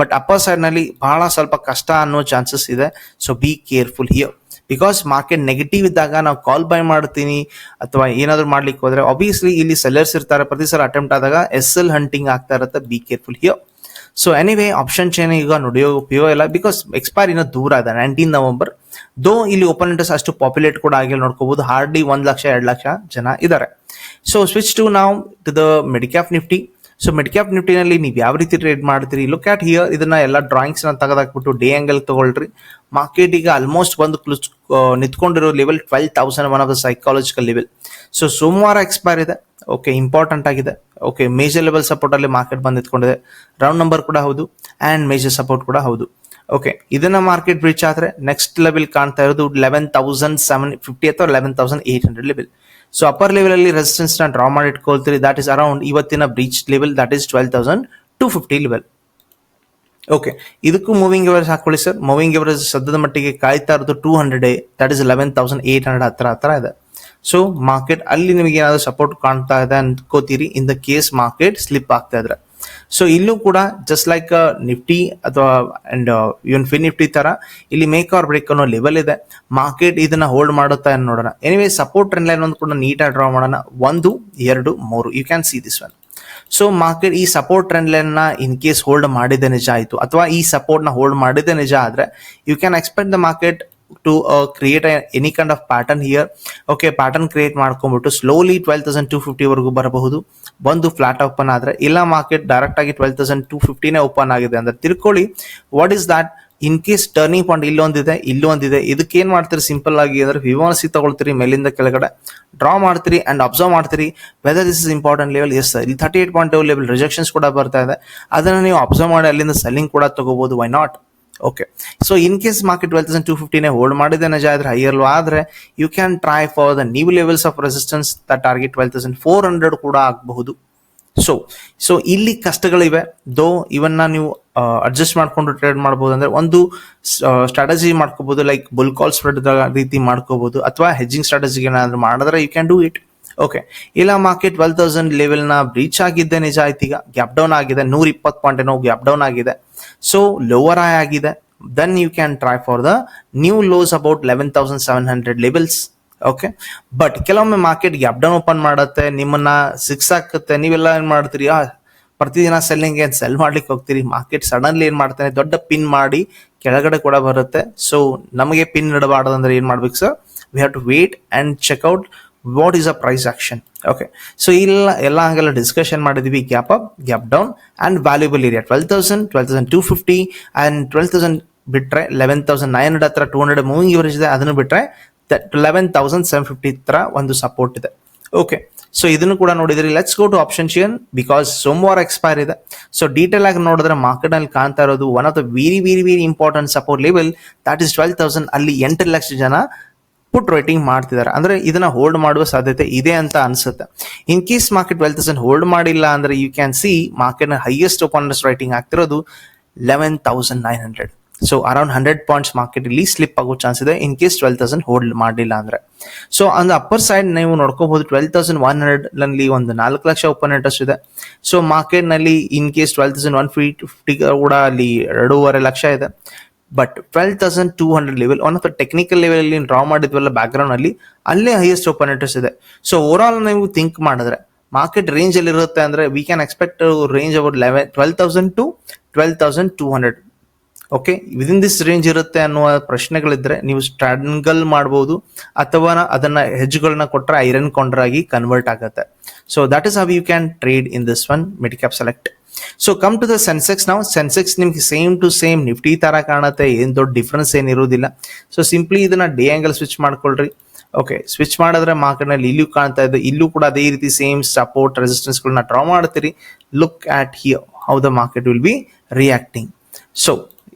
ಬಟ್ ಅಪ್ಪರ್ ಸೈಡ್ನಲ್ಲಿ ಬಹಳ ಸ್ವಲ್ಪ ಕಷ್ಟ ಅನ್ನೋ ಚಾನ್ಸಸ್ ಇದೆ. So be careful here because market negative ಇದ್ದಾಗ ನಾವು ಕಾಲ್ ಬೈ ಮಾಡ್ತೀನಿ ಅಥವಾ ಏನಾದ್ರು ಮಾಡ್ಲಿಕ್ಕೆ ಹೋದ್ರೆ ಆಬ್ವಿಯಸ್ಲಿ ಇಲ್ಲಿ ಸೆಲ್ಲರ್ಸ್ ಇರ್ತಾರೆ. ಪ್ರತಿ ಸಲ ಅಟೆಂಪ್ಟ್ ಆದಾಗ ಎಸ್ ಎಲ್ ಹಂಟಿಂಗ್ ಆಗ್ತಾ ಇರುತ್ತೆ. Be careful here so anyway option chain ಈಗ ನುಡಿಯೋ ಉಪಯೋಗ ಇಲ್ಲ. ಬಿಕಾಸ್ ಎಕ್ಸ್ಪೈರ್ ಇನ್ನೂ ದೂರ ಇದೆ ನೈನ್ಟೀನ್ ನವೆಂಬರ್ ದೋ ಇಲ್ಲಿ ಓಪನ್ ಇಂಟ್ರೆಸ್ಟ್ ಅಷ್ಟು ಪಾಪ್ಯುಲೇಟ್ ಕೂಡ ಆಗಿಲ್ಲ ನೋಡ್ಕೋಬಹುದು ಹಾರ್ಡ್ಲಿ ಒಂದ್ ಲಕ್ಷ, ಎರಡು ಲಕ್ಷ ಜನ ಇದ್ದಾರೆ. ಸೊ ಸ್ವಿಚ್ ಟು ನಾವು to the midcap Nifty so midcap ನಿಫ್ಟಿನಲ್ಲಿ ನೀವು ಯಾವ ರೀತಿ ಟ್ರೇಡ್ ಮಾಡ್ತೀರಿ? ಲುಕ್ ಆಟ್ ಹಿಯರ್ ಇದನ್ನ ಎಲ್ಲ ಡ್ರಾಯಿಂಗ್ಸ್ನ ತೆಗೆದಾಕ್ಬಿಟ್ಟು ಡೇ ಆಂಗಲ್ ತಗೊಳ್ರಿ. ಮಾರ್ಕೆಟ್ ಈಗ ಆಲ್ಮೋಸ್ಟ್ ಬಂದು close ನಿಂತ್ಕೊಂಡಿರೋ level twelve thousand one of the psychological level so ಸೋಮವಾರ ಎಕ್ಸ್ಪೈರ್ ಇದೆ. ಓಕೆ ಇಂಪಾರ್ಟೆಂಟ್ ಆಗಿದೆ. ಓಕೆ ಮೇಜರ್ ಲೆವೆಲ್ ಸಪೋರ್ಟ್ ಅಲ್ಲಿ ಮಾರ್ಕೆಟ್ ಬಂದು ಇಟ್ಕೊಂಡಿದೆ ರೌಂಡ್ ನಂಬರ್ ಕೂಡ ಹೌದು ಅಂಡ್ ಮೇಜರ್ ಸಪೋರ್ಟ್ ಕೂಡ ಹೌದು. ಓಕೆ ಇದನ್ನ ಮಾರ್ಕೆಟ್ ಬ್ರೀಚ್ ಆದ್ರೆ ನೆಕ್ಸ್ಟ್ ಲೆವೆಲ್ ಕಾಣ್ತಾ ಇರೋದು ಲೆವೆನ್ ತೌಸಂಡ್ ಸೆವೆನ್ ಫಿಫ್ಟಿ ಅಥವಾ eleven thousand eight hundred level so upper level ಅಲ್ಲಿ ರೆಸಿಸ್ಟೆನ್ಸ್ನ ಡ್ರಾ ಮಾಡಿ ಇಟ್ಕೊಳ್ತೀರಿ ದಟ್ ಇಸ್ ಅರೌಂಡ್ ಇವತ್ತಿನ breach level that is twelve thousand two fifty level okay ಇದಕ್ಕೂ ಮೂವಿಂಗ್ ಎವರೇಜ್ ಹಾಕೊಳ್ಳಿ ಸರ್ ಮೂವಿಂಗ್ ಎವರೇಜ್ ಸದ್ಯದ ಮಟ್ಟಿಗೆ ಕಾಯ್ತಾ ಇರೋದು two hundred that is eleven thousand eight hundred ಹತ್ರ ಹತ್ರ ಇದೆ. ಸೊ ಮಾರ್ಕೆಟ್ ಅಲ್ಲಿ ನಿಮಗೆ ಏನಾದರೂ ಸಪೋರ್ಟ್ ಕಾಣ್ತಾ ಇದೆ ಅನ್ಕೋತೀರಿ in the case market slip ಆಗ್ತಾ ಇದ್ರೆ. ಸೊ ಇಲ್ಲೂ ಕೂಡ ಜಸ್ಟ್ ಲೈಕ್ ನಿಫ್ಟಿ ಅಥವಾ ಅಂಡ್ ಇವನ್ ಫಿನ್ ನಿಫ್ಟಿ ತರ ಇಲ್ಲಿ ಮೇಕ್ ಆರ್ ಬ್ರೇಕ್ ಅನ್ನೋ ಲೆವೆಲ್ ಇದೆ. ಮಾರ್ಕೆಟ್ ಇದನ್ನ ಹೋಲ್ಡ್ ಮಾಡುತ್ತಾ ನೋಡೋಣ? ಎನಿವೇ ಸಪೋರ್ಟ್ ಟ್ರೆಂಡ್ ಲೈನ್ ಒಂದು ಕೂಡ ನೀಟಾಗಿ ಡ್ರಾ ಮಾಡೋಣ. ಒಂದು, ಎರಡು, ಮೂರು. You can see this one so market ಈ ಸಪೋರ್ಟ್ ಟ್ರೆಂಡ್ ಲೈನ್ನ ಇನ್ ಕೇಸ್ ಹೋಲ್ಡ್ ಮಾಡಿದೆ ನಿಜ ಆಯಿತು. ಅಥವಾ ಈ ಸಪೋರ್ಟ್ನ ಹೋಲ್ಡ್ ಮಾಡಿದೆ ನಿಜ ಆದ್ರೆ you can expect the market to create any kind of pattern here okay pattern create ಮಾಡ್ಕೊಂಡ್ಬಿಟ್ಟು slowly twelve thousand two fifty ವರೆಗೂ ಬರಬಹುದು. ಒಂದು ಫ್ಲಾಟ್ ಓಪನ್ ಆದ್ರೆ, ಇಲ್ಲ ಮಾರ್ಕೆಟ್ ಡೈರೆಕ್ಟ್ ಆಗಿ ಟ್ವೆಲ್ ತೌಸಂಡ್ ಟೂ ಫಿಫ್ಟಿನೇ ಓಪನ್ ಆಗಿದೆ ಅಂದ್ರೆ ತಿಳ್ಕೊಳ್ಳಿ what is that in case turning point ಇಲ್ಲೊಂದಿದೆ ಇಲ್ಲೊಂದಿದೆ. ಇದಕ್ಕೆ ಏನ್ ಮಾಡ್ತೀರಿ? ಸಿಂಪಲ್ ಆಗಿ ಅಂದ್ರೆ ವಿವಾನ್ಸಿ ತಗೊಳ್ತೀರಿ ಮೇಲಿಂದ ಕೆಳಗಡೆ. ಡ್ರಾ ಮಾಡ್ತೀರಿ ಅಂಡ್ ಅಬ್ಸರ್ವ್ ಮಾಡ್ತೀರಿ. Whether this is important level as ಇಲ್ಲಿ thirty eight point level rejections ಕೂಡ ಬರ್ತಾ ಇದೆ. ಅದನ್ನ ನೀವು ಅಬ್ಸರ್ವ್ ಮಾಡಿ, ಅಲ್ಲಿಂದ ಸೆಲ್ಲಿಂಗ್ ಕೂಡ ತಗೋಬಹುದು. Why not okay so in case market twelve thousand two ಫಿಫ್ಟಿನೇ hold ಮಾಡಿದೆ ನಜ ಆದ್ರೆ ಹೈಯರ್ ಲೋ ಆದ್ರೆ you can try for the new levels of resistance the target twelve thousand four hundred ಕೂಡ ಆಗಬಹುದು. ಸೊ ಸೊ ಇಲ್ಲಿ ಕಷ್ಟಗಳಿವೆ. ದೋ ಇವನ್ನ ನೀವು ಅಡ್ಜಸ್ಟ್ ಮಾಡ್ಕೊಂಡು ಟ್ರೇಡ್ ಮಾಡಬಹುದು ಅಂದ್ರೆ, ಒಂದು ಸ್ಟ್ರಾಟಜಿ ಮಾಡ್ಕೋಬಹುದು ಲೈಕ್ ಬುಲ್ ಕಾಲ್ ಸ್ಪ್ರೆಡ್ ರೀತಿ ಮಾಡ್ಕೋಬಹುದು ಅಥವಾ ಹೆಜ್ಜಿಂಗ್ ಸ್ಟ್ರಾಟಜಿ ಏನಾದ್ರು ಮಾಡಿದ್ರೆ you can do it okay ಇಲ್ಲ ಮಾರ್ಕೆಟ್ ಟ್ವೆಲ್ ತೌಸಂಡ್ ಲೆವೆಲ್ನ ಬ್ರೀಚ್ ಆಗಿದ್ದೆ ನಿಜ ಆಯ್ತು ಈಗ. ಗ್ಯಾಪ್ ಡೌನ್ ಆಗಿದೆ ನೂರ ಇಪ್ಪತ್ತು ಪಾಯಿಂಟ್ ಏನೋ ಗ್ಯಾಪ್ ಡೌನ್ ಆಗಿದೆ. ಸೊ ಲೋವರ್ ಆಯ್ ಆಗಿದೆ. Then you can try for the new lows about eleven thousand seven hundred levels okay but ಕೆಲವೊಮ್ಮೆ ಮಾರ್ಕೆಟ್ ಗ್ಯಾಪ್ ಡೌನ್ ಓಪನ್ ಮಾಡುತ್ತೆ, ನಿಮ್ಮನ್ನ ಸಿಕ್ಸ್ ಹಾಕುತ್ತೆ, ನೀವೆಲ್ಲ ಏನ್ ಮಾಡ್ತೀರಿ? ಪ್ರತಿದಿನ ಸೆಲ್ಲಿಂಗ್ ಏನ್ ಸೆಲ್ ಮಾಡ್ಲಿಕ್ಕೆ ಹೋಗ್ತೀರಿ? ಮಾರ್ಕೆಟ್ ಸಡನ್ಲಿ ಏನ್ ಮಾಡ್ತಾನೆ? ದೊಡ್ಡ ಪಿನ್ ಮಾಡಿ ಕೆಳಗಡೆ ಕೂಡ ಬರುತ್ತೆ. ಸೊ ನಮಗೆ ಪಿನ್ ಇಡಬಾರ್ದು ಅಂದ್ರೆ ಏನ್ ಮಾಡ್ಬೇಕು sir we have to wait and check out what is a price action okay so ಇಲ್ಲ ಎಲ್ಲ ಹಂಗೆಲ್ಲ ಡಿಸ್ಕಷನ್ ಮಾಡಿದ್ವಿ gap up gap down and valuable area twelve thousand twelve thousand two fifty and twelve thousand ಬಿಟ್ಟರೆ eleven thousand nine hundred ಹತ್ರ two hundred moving average ಇದೆ ಅದನ್ನು ಬಿಟ್ರೆ eleven thousand seven fifty ಹತ್ರ ಒಂದು ಸಪೋರ್ಟ್ ಇದೆ ಓಕೆ ಸೊ ಇದನ್ನು ಕೂಡ ನೋಡಿದ್ರಿ let's go to option chain because ಸೋಮವಾರ ಎಕ್ಸ್ಪೈರ್ ಇದೆ ಸೊ ಡೀಟೇಲ್ ಆಗಿ ನೋಡಿದ್ರೆ ಮಾರ್ಕೆಟ್ನಲ್ಲಿ ಕಾಣ್ತಾ ಇರೋದು one of the very very very important support level that is twelve thousand ಅಲ್ಲಿ ಎಂಟು ಲಕ್ಷ ಜನ ಪುಟ್ ರೈಟಿಂಗ್ ಮಾಡ್ತಿದ್ದಾರೆ ಅಂದ್ರೆ ಇದನ್ನ ಹೋಲ್ಡ್ ಮಾಡುವ ಸಾಧ್ಯತೆ ಇದೆ ಅಂತ ಅನ್ಸುತ್ತೆ. In case market twelve thousand hold ಮಾಡಿಲ್ಲ ಅಂದ್ರೆ ಯು ಕ್ಯಾನ್ ಸಿ ಮಾರ್ಕೆಟ್ನ ಹೈಯೆಸ್ಟ್ ಓಪನರ್ಸ್ ರೈಟಿಂಗ್ ಆಗ್ತಿರೋದು eleven thousand nine hundred so around hundred points market ಇಲ್ಲಿ ಸ್ಲಿಪ್ ಆಗೋ ಚಾನ್ಸ್ ಇದೆ. In case twelve thousand hold ಮಾಡಲಿಲ್ಲ ಅಂದ್ರೆ. ಸೊ ಆನ್ ಅಪ್ಪರ್ ಸೈಡ್ ನೀವು ನೋಡ್ಕೋಬಹುದು ಟ್ವೆಲ್ ತೌಸಂಡ್ ಒನ್ ಹಂಡ್ರೆಡ್ನಲ್ಲಿ ಒಂದು ನಾಲ್ಕು ಲಕ್ಷ ಓಪನ್ ಇಂಟ್ರೆಸ್ಟ್ ಇದೆ. ಸೊ ಮಾರ್ಕೆಟ್ನಲ್ಲಿ in case twelve thousand one fifty ಕೂಡ ಅಲ್ಲಿ ಎರಡೂವರೆ ಲಕ್ಷ ಇದೆ. But twelve thousand two hundred level one of the technical level ಅಲ್ಲಿ ಡ್ರಾ ಮಾಡಿದ್ವಲ್ಲ ಬ್ಯಾಕ್ ಗ್ರೌಂಡ್ ಅಲ್ಲಿ, ಅಲ್ಲೇ ಹೈಯೆಸ್ಟ್ ಓಪನ್ ಇಂಟ್ರೆಸ್ಟ್ ಇದೆ. ಸೊ ಓವರ್ ಆಲ್ ನೀವು ಥಿಂಕ್ ಮಾಡಿದ್ರೆ ಮಾರ್ಕೆಟ್ ರೇಂಜ್ ಅಲ್ಲಿ ಇರುತ್ತೆ ಅಂದ್ರೆ we can expect range about eleven twelve thousand to twelve thousand two hundred okay within this range ಇರುತ್ತೆ ಅನ್ನುವ ಪ್ರಶ್ನೆಗಳಿದ್ರೆ, ನೀವು ಸ್ಟ್ರಾಂಗಲ್ ಮಾಡಬಹುದು ಅಥವಾ ಅದನ್ನ ಹೆಜ್ಗಳನ್ನ ಕೊಟ್ಟರೆ ಐರನ್ ಕೌಂಡ್ರಾಗಿ ಕನ್ವರ್ಟ್ ಆಗುತ್ತೆ. So that is how you can trade in this one mid cap select so come to the Sensex ನಾವು ಸೆನ್ಸೆಕ್ಸ್ ನಿಮ್ಗೆ ಸೇಮ್ ಟು ಸೇಮ್ ನಿಫ್ಟಿ ತರ ಕಾಣುತ್ತೆ. ಏನ್ ದೊಡ್ಡ ಡಿಫ್ರೆನ್ಸ್ ಏನಿರೋದಿಲ್ಲ ಸೊ ಸಿಂಪ್ಲಿ ಇದನ್ನ ಡೇ ಆಂಗಲ್ ಸ್ವಿಚ್ ಮಾಡ್ಕೊಳ್ರಿ. ಓಕೆ ಸ್ವಿಚ್ ಮಾಡಿದ್ರೆ ಮಾರ್ಕೆಟ್ನಲ್ಲಿ ಇಲ್ಲೂ ಕಾಣ್ತಾ ಇದೆ. ಇಲ್ಲೂ ಕೂಡ ಅದೇ ರೀತಿ ಸೇಮ್ ಸಪೋರ್ಟ್ ರೆಸಿಸ್ಟೆನ್ಸ್ ಗಳನ್ನ ಡ್ರಾ ಮಾಡ್ತೀರಿ. Look at here how the market will be reacting so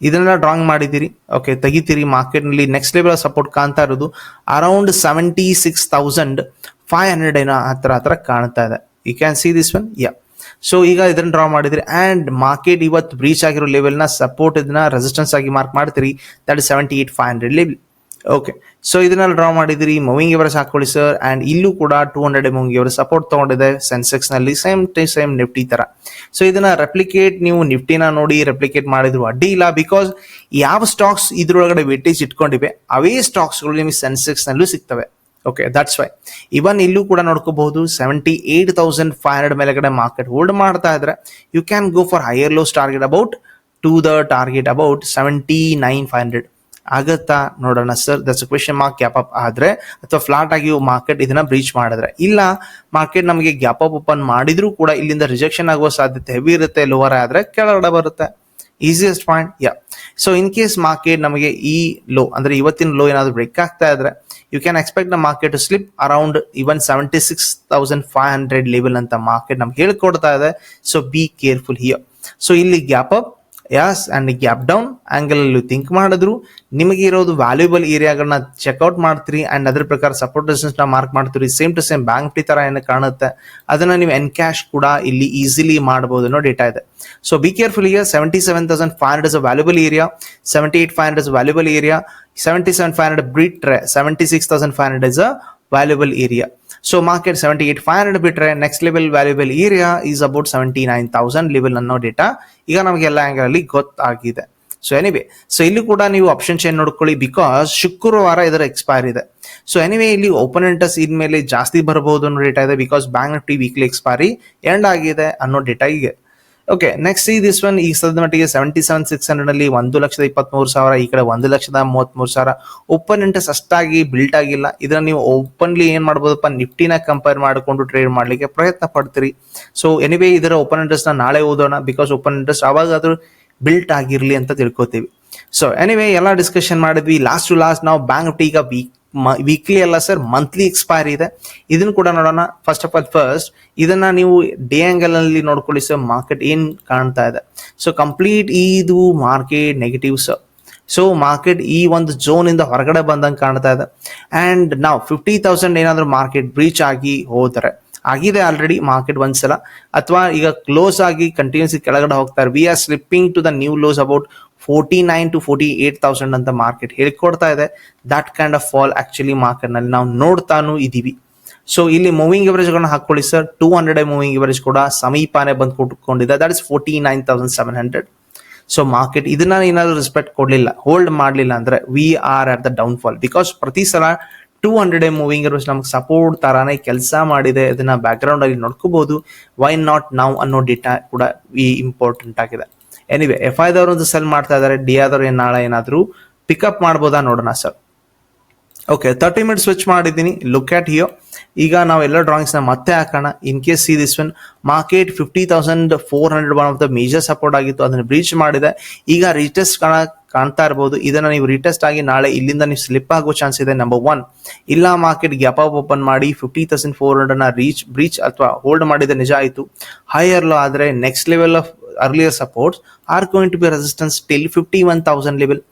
ಇದನ್ನ ಡ್ರಾಂಗ್ ಮಾಡಿದ್ದೀರಿ. ಓಕೆ ತೆಗಿತೀರಿ. ಮಾರ್ಕೆಟ್ನಲ್ಲಿ ನೆಕ್ಸ್ಟ್ ಲೆವೆಲ್ ಸಪೋರ್ಟ್ ಕಾಣ್ತಾ ಇರೋದು around seventy six thousand five hundred ಏನೋ ಹತ್ರ ಹತ್ರ ಕಾಣ್ತಾ ಇದೆ. You can see this one yeah so ಈಗ ಇದನ್ನ ಡ್ರಾ ಮಾಡಿದ್ರಿ. ಅಂಡ್ ಮಾರ್ಕೆಟ್ ಇವತ್ತು ಬ್ರೀಚ್ ಆಗಿರೋ ಲೆವೆಲ್ ಸಪೋರ್ಟ್ ಇದನ್ನ ರೆಸಿಸ್ಟೆನ್ಸ್ ಆಗಿ ಮಾರ್ಕ್ ಮಾಡ್ತೀರಿ. That is seventy eight five hundred level okay so ಇದನ್ನ ಡ್ರಾ ಮಾಡಿದ್ರಿ ಮೂವಿಂಗ್ ಎವರೇಜ್ ಹಾಕೊಳ್ಳಿ ಸರ್ ಅಂಡ್ ಇಲ್ಲೂ ಕೂಡ two hundred moving average support ತಗೊಂಡಿದೆ. ಸೆನ್ಸೆಕ್ಸ್ನಲ್ಲಿ ಸೇಮ್ ಟು ಸೇಮ್ ನಿಫ್ಟಿ ತರ. ಸೊ ಇದನ್ನ ರೆಪ್ಲಿಕೇಟ್ ನೀವು ನಿಫ್ಟಿನ ನೋಡಿ ರೆಪ್ಲಿಕೇಟ್ ಮಾಡಿದ್ರು ಅಡ್ಡಿ ಇಲ್ಲ. ಬಿಕಾಸ್ ಯಾವ ಸ್ಟಾಕ್ಸ್ ಇದ್ರೊಳಗಡೆ ವೆಟೇಜ್ ಇಟ್ಕೊಂಡಿವೆ, ಅವೇ ಸ್ಟಾಕ್ಸ್ಗಳು ನಿಮಗೆ ಸೆನ್ಸೆಕ್ಸ್ ನಲ್ಲೂ ಸಿಗ್ತವೆ. ಓಕೆ ದಟ್ಸ್ ವೈ ಇವನ್ ಇಲ್ಲೂ ಕೂಡ ನೋಡ್ಕೋಬಹುದು seventy eight thousand five hundred ಮೇಲೆಗಡೆ ಮಾರ್ಕೆಟ್ ಹೋಲ್ಡ್ ಮಾಡ್ತಾ ಇದ್ರೆ you can go for higher lows target about to the target about seventy nine five hundred ಆಗತ್ತಾ ನೋಡೋಣ sir that's question mark gap up ಆದ್ರೆ, ಅಥವಾ flat ಆಗಿ ಮಾರ್ಕೆಟ್ ಇದನ್ನ breach ಮಾಡಿದ್ರೆ. ಇಲ್ಲ ಮಾರ್ಕೆಟ್ ನಮಗೆ ಗ್ಯಾಪ್ ಅಪ್ ಓಪನ್ ಮಾಡಿದ್ರು ಕೂಡ ಇಲ್ಲಿಂದ ರಿಜೆಕ್ಷನ್ ಆಗುವ ಸಾಧ್ಯತೆ ಹೆವಿ ಇರುತ್ತೆ ಲೋವರ್ ಆದ್ರೆ ಕೆಳಗಡೆ ಬರುತ್ತೆ. Easiest point yeah so in case market ನಮಗೆ ಈ ಲೋ ಅಂದ್ರೆ ಇವತ್ತಿನ ಲೋ ಏನಾದ್ರು ಬ್ರೇಕ್ ಆಗ್ತಾ ಇದ್ರೆ you can expect the market to slip around even seventy six thousand five hundred level ಅಂತ ಮಾರ್ಕೆಟ್ ನಮ್ಗೆ ಹೇಳ್ಕೊಡ್ತಾ ಇದೆ. So be careful here so ಇಲ್ಲಿ gap up as and gap down angle ಅಲ್ಲಿ ಥಿಂಕ್ ಮಾಡಿದ್ರು. ನಿಮಗೆ ಇರೋದು ವ್ಯಾಲ್ಯೂಬಲ್ ಏರಿಯಾಗಳನ್ನ ಚೆಕ್ಔಟ್ ಮಾಡ್ತೀರಿ ಅಂಡ್ ಅದ್ರ ಪ್ರಕಾರ ಸಪೋರ್ಟ್ನ ಮಾರ್ಕ್ ಮಾಡ್ತೀರಿ. ಸೇಮ್ ಟು ಸೇಮ್ ಬ್ಯಾಂಕ್ ಟಿ ತರ ಏನು ಕಾಣುತ್ತೆ. ಅದನ್ನ ನೀವು ಎನ್ ಕ್ಯಾಶ್ ಕೂಡ ಇಲ್ಲಿ ಈಸಿಲಿ ಮಾಡಬಹುದು ಅನ್ನೋ ಡೇಟಾ ಇದೆ. So be careful here seventy seven thousand five hundred is valuable area seventy eight five hundred valuable area seventy seven five hundred ಬಿಟ್ರೆ seventy six thousand five hundred is a valuable area so market seventy eight five hundred ಬಿಟ್ರೆ next level valuable area is about seventy nine thousand level ಅನ್ನೋ data ಈಗ ನಮಗೆಲ್ಲ angle ಅಲ್ಲಿ ಗೊತ್ತಾಗಿದೆ. So anyway so ಇಲ್ಲಿ ಕೂಡ ನೀವು ಆಪ್ಷನ್ ಚೇನ್ ನೋಡ್ಕೊಳ್ಳಿ? ಬಿಕಾಸ್ ಶುಕ್ರವಾರ ಇದರ ಎಕ್ಸ್ಪೈರ್ ಇದೆ. ಸೊ ಎನಿವೆ ಇಲ್ಲಿ ಓಪನ್ ಇಂಟ್ರೆಸ್ಟ್ ಇನ್ಮೇಲೆ ಜಾಸ್ತಿ ಬರಬಹುದು ಅನ್ನೋ ಡೇಟಾ ಇದೆ. Because bank Nifty weekly expiry end ಆಗಿದೆ ಅನ್ನೋ ಡೇಟಾ ಈಗ ಓಕೆ ನೆಕ್ಸ್ಟ್ ಈ ದಿಸ್ ಒನ್ ಈ ಸದ್ಯ ಮಟ್ಟಿಗೆ ಸೆವೆಂಟಿ ಸೆವೆನ್ ಸಿಕ್ಸ್ ಹಂಡ್ರೆಡ್ ಅಲ್ಲಿ ಒಂದು ಲಕ್ಷದ ಇಪ್ಪತ್ಮೂರು ಸಾವಿರ, ಈ ಕಡೆ ಒಂದು ಲಕ್ಷದ ಮೂವತ್ಮೂರು ಸಾವಿರ. ಓಪನ್ ಇಂಟ್ರೆಸ್ಟ್ ಅಷ್ಟಾಗಿ ಬಿಲ್ಟ್ ಆಗಿಲ್ಲ. ಇದನ್ನ ನೀವು ಓಪನ್ಲಿ ಏನ್ ಮಾಡ್ಬೋದಪ್ಪ? ನಿಫ್ಟಿನ ಕಂಪೇರ್ ಮಾಡಿಕೊಂಡು ಟ್ರೇಡ್ ಮಾಡ್ಲಿಕ್ಕೆ ಪ್ರಯತ್ನ ಪಡ್ತೀರಿ. ಸೊ ಎನಿವೇ ಇದರ ಓಪನ್ ಇಂಟ್ರೆಸ್ಟ್ನ ನಾಳೆ ಓದೋಣ. ಬಿಕಾಸ್ ಓಪನ್ ಇಂಟ್ರೆಸ್ಟ್ ಅವಾಗಾದ್ರೂ ಬಿಲ್ಟ್ ಆಗಿರ್ಲಿ ಅಂತ ತಿಳ್ಕೊತೀವಿ. ಸೊ ಎನಿವೇ ಎಲ್ಲ ಡಿಸ್ಕಷನ್ ಮಾಡಿದ್ವಿ. ಲಾಸ್ಟ್ ಟು ಲಾಸ್ಟ್ ನಾವು ಬ್ಯಾಂಕ್ ಟೀಗ ವೀಕ್ ವೀಕ್ಲಿ ಅಲ್ಲ ಸರ್ ಮಂತ್ಲಿ ಎಕ್ಸ್ಪೈರಿ ಇದೆ. ಇದನ್ನು ಕೂಡ ನೋಡೋಣ. ಫಸ್ಟ್ ಆಫ್ ಆಲ್ ಫಸ್ಟ್ ಇದನ್ನ ನೀವು ಡೇ ಆಂಗಲ್ ಅಲ್ಲಿ ನೋಡ್ಕೊಳ್ಳಿ ಸರ್ ಮಾರ್ಕೆಟ್ ಏನ್ ಕಾಣ್ತಾ ಇದೆ. ಸೊ ಕಂಪ್ಲೀಟ್ ಇದು market negative sir so market ಈ ಒಂದು ಝೋನ್ ಇಂದ ಹೊರಗಡೆ ಬಂದಂಗೆ ಕಾಣ್ತಾ ಇದೆ. ಅಂಡ್ ನಾವು ಫಿಫ್ಟಿ ತೌಸಂಡ್ ಏನಾದ್ರು ಮಾರ್ಕೆಟ್ ಬ್ರೀಚ್ ಆಗಿ ಹೋದರೆ, ಆಗಿದೆ ಆಲ್ರೆಡಿ ಮಾರ್ಕೆಟ್ ಒಂದ್ಸಲ. ಅಥವಾ ಈಗ ಕ್ಲೋಸ್ ಆಗಿ ಕಂಟಿನ್ಯೂಸ್ ಕೆಳಗಡೆ ಹೋಗ್ತಾರೆ we are slipping to the new lows about forty nine to forty eight thousand ಅಂತ ಮಾರ್ಕೆಟ್ ಹೇಳ್ಕೊಡ್ತಾ ಇದೆ. That kind of fall actually ಮಾರ್ಕೆಟ್ನಲ್ಲಿ ನಾವು ನೋಡ್ತಾನು ಇದೀವಿ. ಸೊ ಇಲ್ಲಿ ಮೂವಿಂಗ್ ಎವರೇಜ್ ಗಳನ್ನ ಹಾಕೊಳ್ಳಿ sir two hundred moving average ಕೂಡ ಸಮೀಪಾನೇ ಬಂದು ಕೊಟ್ಕೊಂಡಿದೆ that is forty nine thousand seven hundred so market ಇದನ್ನ ಏನಾದ್ರು ರೆಸ್ಪೆಕ್ಟ್ ಕೊಡ್ಲಿಲ್ಲ ಹೋಲ್ಡ್ ಮಾಡಲಿಲ್ಲ ಅಂದ್ರೆ we are at the down fall because ಪ್ರತಿ ಸಲ two hundred a moving average ನಮ್ಗೆ ಸಪೋರ್ಟ್ ತರಾನೇ ಕೆಲಸ ಮಾಡಿದೆ. ಇದನ್ನ ಬ್ಯಾಕ್ ಗ್ರೌಂಡ್ ಅಲ್ಲಿ ನೋಡ್ಕೋಬಹುದು ವೈ ನಾಟ್ ನಾವು ಅನ್ನೋ ಡೇಟಾ ಕೂಡ ಈ ಇಂಪಾರ್ಟೆಂಟ್ ಆಗಿದೆ. ಎನಿವೆ ಎಫ್ ಐ ಒಂದು ಸೆಲ್ ಮಾಡ್ತಾ ಇದಾರೆ ಡಿ ಆದವ್ರು ಏನು ನಾಳೆ ಏನಾದರೂ ಪಿಕಪ್ ಮಾಡ್ಬೋದಾ ನೋಡೋಣ sir okay thirty minute switch ಮಾಡಿದ್ದೀನಿ. ಲುಕ್ ಆಟ್ ಹಿಯೋ ಈಗ ನಾವೆಲ್ಲ ಡ್ರಾಯಿಂಗ್ಸ್ನ ಮತ್ತೆ ಹಾಕೋಣ. In case see this one market fifty thousand four hundred one of the major support ಆಗಿತ್ತು. ಅದನ್ನು ಬ್ರೀಚ್ ಮಾಡಿದೆ. ಈಗ ರೀಟೆಸ್ಟ್ ಕಾಣ್ತಾ ಇರಬಹುದು ಇದನ್ನ ನೀವು ರೀಟೆಸ್ಟ್ ಆಗಿ ನಾಳೆ ಇಲ್ಲಿಂದ ನೀವು ಸ್ಲಿಪ್ ಆಗೋ ಚಾನ್ಸ್ ಇದೆ ನಂಬರ್ ಒನ್ ಇಲ್ಲ ಮಾರ್ಕೆಟ್ ಗ್ಯಾಪ್ ಅಪ್ ಓಪನ್ ಮಾಡಿ ಫಿಫ್ಟಿ ತೌಸಂಡ್ ಫೋರ್ ಹಂಡ್ರೆಡ್ನ ರೀಚ್ ಬ್ರೀಚ್ ಅಥವಾ ಹೋಲ್ಡ್ ಮಾಡಿದ ನಿಜ ಆಯಿತು. ಹೈಯರ್ ಲೋ ಆದರೆ next level of are going to be resistance till fifty one thousand level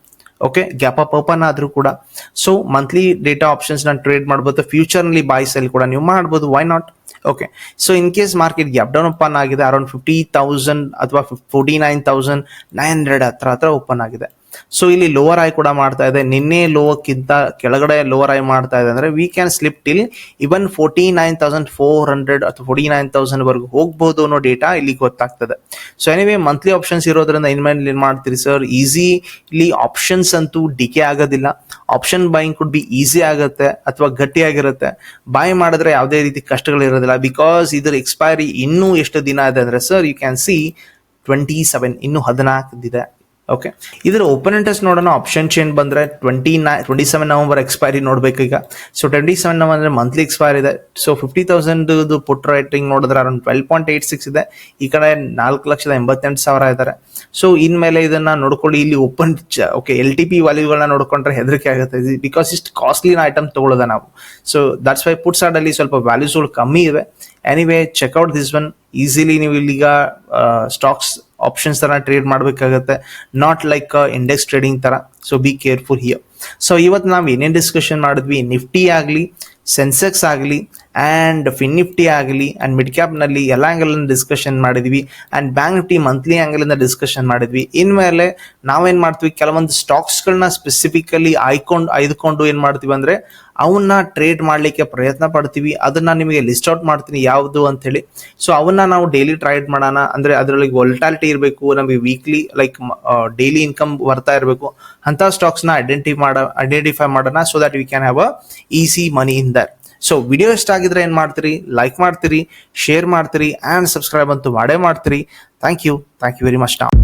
okay gap up open ಆದ್ರೂ ಕೂಡ. ಸೊ ಮಂತ್ಲಿ ಡೇಟಾ ಆಪ್ಷನ್ಸ್ನ ಟ್ರೇಡ್ ಮಾಡಬಹುದು ಫ್ಯೂಚರ್ನಲ್ಲಿ ಬಾಯ್ ಸೆಲ್ ಕೂಡ ನೀವು ಮಾಡಬಹುದು why not okay so in case market up down open ಆಗಿದೆ around fifty thousand ಅಥವಾ forty nine thousand nine hundred ಹತ್ರ ಹತ್ರ ಓಪನ್ ಆಗಿದೆ. ಸೊ ಇಲ್ಲಿ ಲೋವರ್ ಐ ಕೂಡ ಮಾಡ್ತಾ ಇದೆ. ನಿನ್ನೆ ಲೋವಕ್ಕಿಂತ ಕೆಳಗಡೆ ಲೋವರ್ ಐ ಮಾಡ್ತಾ ಇದೆ ಅಂದ್ರೆ we can slip till even forty nine thousand four hundred ಅಥವಾ ಫೋರ್ಟಿ ನೈನ್ ತೌಸಂಡ್ ವರೆಗೂ ಹೋಗಬಹುದು ಅನ್ನೋ ಡೇಟಾ ಇಲ್ಲಿ ಗೊತ್ತಾಗ್ತದೆ. ಸೊ ಎನಿವೇ ಮಂತ್ಲಿ ಆಪ್ಷನ್ಸ್ ಇರೋದ್ರಿಂದ ಇನ್ಮೇಲೆ ಏನ್ ಮಾಡ್ತೀರಿ ಸರ್ ಈಸಿ ಇಲ್ಲಿ ಆಪ್ಷನ್ಸ್ ಅಂತೂ ಡಿಕೆ ಆಗೋದಿಲ್ಲ. Option buying could be easy ಆಗುತ್ತೆ ಅಥವಾ ಗಟ್ಟಿಯಾಗಿರುತ್ತೆ ಬಾಯ್ ಮಾಡಿದ್ರೆ ಯಾವುದೇ ರೀತಿ ಕಷ್ಟಗಳು ಇರೋದಿಲ್ಲ. ಬಿಕಾಸ್ ಇದರ ಎಕ್ಸ್ಪೈರಿ ಇನ್ನೂ ಎಷ್ಟು ದಿನ ಇದೆ ಅಂದ್ರೆ sir you can see twenty seven ಇನ್ನು ಹದಿನಾಲ್ಕದಿದೆ ಓಕೆ ಇದರ ಓಪನ್ ಇಂಟ್ರೆಸ್ಟ್ ನೋಡೋಣ. ಆಪ್ಷನ್ ಚೇಂಜ್ ಬಂದ್ರೆ twenty nine twenty seven November expiry ನೋಡ್ಬೇಕು ಈಗ. So twenty seven November monthly expire ಇದೆ so fifty thousand put writing ನೋಡಿದ್ರೆ around twelve point eight six ಇದೆ. ಈ ಕಡೆ ನಾಲ್ಕು ಲಕ್ಷದ ಎಂಬತ್ತೆಂಟು ಸಾವಿರ ಇದ್ದಾರೆ. ಸೊ ಇನ್ಮೇಲೆ ಇದನ್ನ ನೋಡ್ಕೊಳ್ಳಿ. ಇಲ್ಲಿ open okay L T P ವ್ಯಾಲ್ಯೂಗಳನ್ನ ನೋಡ್ಕೊಂಡ್ರೆ ಹೆದರಿಕೆ ಆಗುತ್ತೆ. ಬಿಕಾಸ್ ಇಷ್ಟು ಕಾಸ್ಟ್ಲಿನ ಐಟಮ್ ತಗೊಳ್ಳೋದ ನಾವು. So that's why put side ಅಲ್ಲಿ ಸ್ವಲ್ಪ ವ್ಯಾಲ್ಯೂಸ್ಗಳು ಕಮ್ಮಿ ಇವೆ. Anyway check out this one easily ನೀವು ಇಲ್ಲಿಗ ಸ್ಟಾಕ್ಸ್ ಆಪ್ಷನ್ಸ್ ತರ ಟ್ರೇಡ್ ಮಾಡಬೇಕಾಗತ್ತೆ. ನಾಟ್ ಲೈಕ್ ಇಂಡೆಕ್ಸ್ ಟ್ರೇಡಿಂಗ್ ಥರ so be careful here so ಇವತ್ತು ನಾವು ಏನೇನು ಡಿಸ್ಕಷನ್ ಮಾಡಿದ್ವಿ? ನಿಫ್ಟಿ ಆಗಲಿ ಸೆನ್ಸೆಕ್ಸ್ ಆಗಲಿ ಆ್ಯಂಡ್ ಫಿನ್ ನಿಫ್ಟಿ ಆಗಲಿ ಆ್ಯಂಡ್ ಮಿಡ್ ಕ್ಯಾಪ್ನಲ್ಲಿ ಎಲ್ಲ ಆ್ಯಂಗಲಿಂದ ಡಿಸ್ಕಷನ್ ಮಾಡಿದ್ವಿ. ಆ್ಯಂಡ್ ಬ್ಯಾಂಕ್ ನಿಫ್ಟಿ ಮಂತ್ಲಿ ಆ್ಯಂಗಲಿಂದ ಡಿಸ್ಕಷನ್ ಮಾಡಿದ್ವಿ. ಇನ್ಮೇಲೆ ನಾವೇನು ಮಾಡ್ತೀವಿ? ಕೆಲವೊಂದು ಸ್ಟಾಕ್ಸ್ಗಳನ್ನ ಸ್ಪೆಸಿಫಿಕಲಿ ಆಯ್ಕೊಂಡು ಆಯ್ದುಕೊಂಡು ಏನು ಮಾಡ್ತೀವಿ ಅಂದರೆ, ಅವನ್ನ ಟ್ರೇಡ್ ಮಾಡಲಿಕ್ಕೆ ಪ್ರಯತ್ನ ಪಡ್ತೀವಿ. ಅದನ್ನ ನಿಮಗೆ ಲಿಸ್ಟ್ ಔಟ್ ಮಾಡ್ತೀನಿ ಯಾವುದು ಅಂತ ಹೇಳಿ ಸೊ ಅವನ್ನ ನಾವು ಡೈಲಿ ಟ್ರೈಡ್ ಮಾಡೋಣ. ಅಂದ್ರೆ ಅದರಲ್ಲಿ ವೊಲ್ಟಾಲಿಟಿ ಇರಬೇಕು, ನಮಗೆ ವೀಕ್ಲಿ ಲೈಕ್ ಡೈಲಿ ಇನ್ಕಮ್ ಬರ್ತಾ ಇರಬೇಕು. ಅಂತ ಸ್ಟಾಕ್ಸ್ನ ಐಡೆಂಟಿ ಮಾಡ ಐಡೆಂಟಿಫೈ ಮಾಡೋಣ so that we can have a easy money in there so video ಇಷ್ಟ ಆಗಿದ್ರೆ ಏನು ಮಾಡ್ತೀರಿ? ಲೈಕ್ ಮಾಡ್ತೀರಿ ಶೇರ್ ಮಾಡ್ತೀರಿ ಆ್ಯಂಡ್ ಸಬ್ಸ್ಕ್ರೈಬ್ ಅಂತೂ ಮಾಡೇ ಮಾಡ್ತೀರಿ. Thank you thank you very much ನಾವು